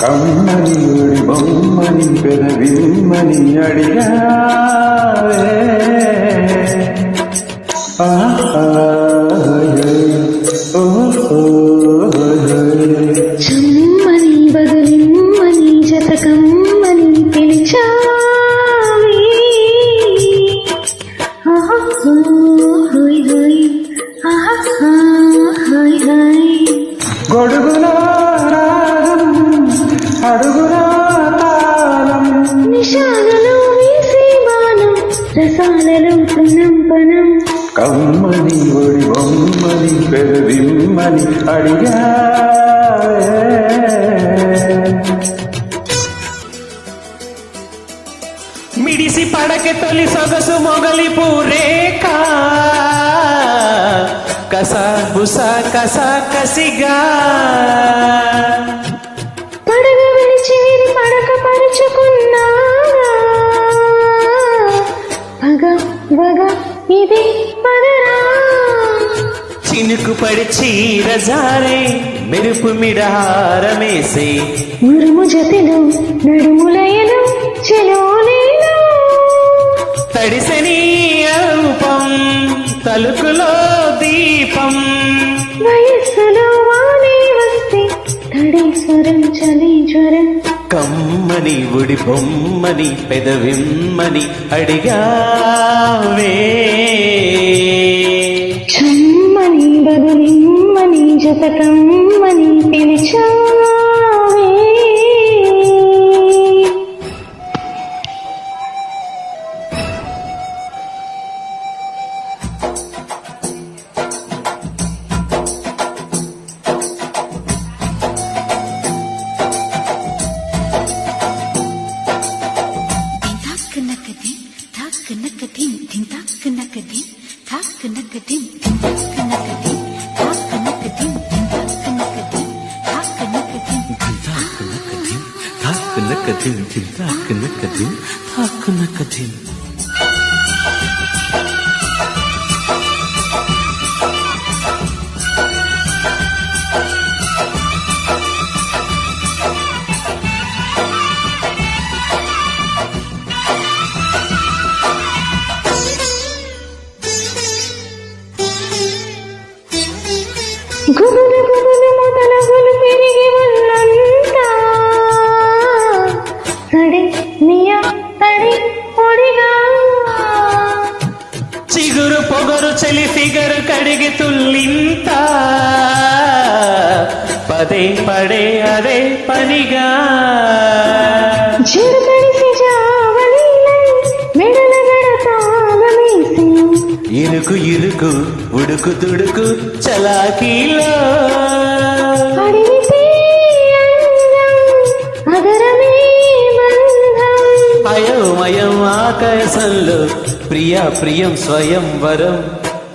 కమ్మని ఒడి బొమ్మని పెదవిమ్మని అడిగావే చమ్మని తాళం వేసే బాణం రసాలలో కమ్మని ఒడి బొమ్మని పెదవిమ్మని అడిగావే మిడిసి పడకె తొలి సొగసు మొగలి పూరేక కస బుస కస కసిగా. విడిచి వీరి పడక పరుచుకున్నాగా పగ వగ ఇది పదరా చినుకు పడి చీర జారే మెరుపు మిడహారమేసే ఉరుము జతిలో నడుములయలు చెలోలేలు తడిసెని రూపం తలుకులో దీపం. వయస్సులో వానే వస్తే తడి స్వరం చలి జ్వరం. కమ్మని ఒడి బొమ్మని పెదవిమ్మని అడిగావే. థాక్ నకదిన్ థిన్ థాక్ నకదిన్ థాక్ నకదిన్ థిన్ థాక్ నకదిన్ థాక్ నకదిన్ థిన్ థాక్ నకదిన్ థాక్ నకదిన్ తాక్ నకదిన్ తాక్ నకదిన్ తాక్ నకదిన్ గుబులు గుబులు మొదలగులు పెరిగి ఉన్నంత సడి మియా తడి పొడిగా చిగురు పొగరు చలి ఫిగరు కడిగి తుల్లింత. పదే పడే అదే పనిగా. ఇరుకు ఇరుకు ఉడుకు తుడుకు చలాకీలో. అయోమయం ఆకాశంలో ప్రియా ప్రియం స్వయం వరం.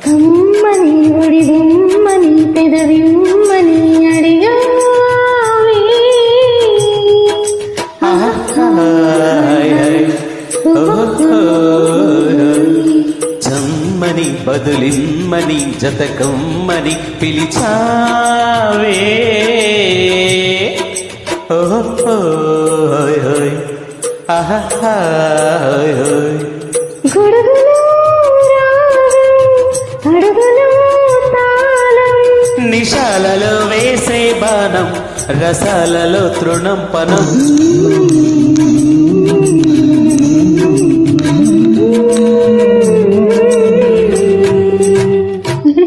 కమ్మని ఒడి బొమ్మని పెదవిమ్మని బదులిమ్మని జతకమ్మని పిలిచావే. నిశాలలో వేసే బాణం రసాలలో తృణం పనం.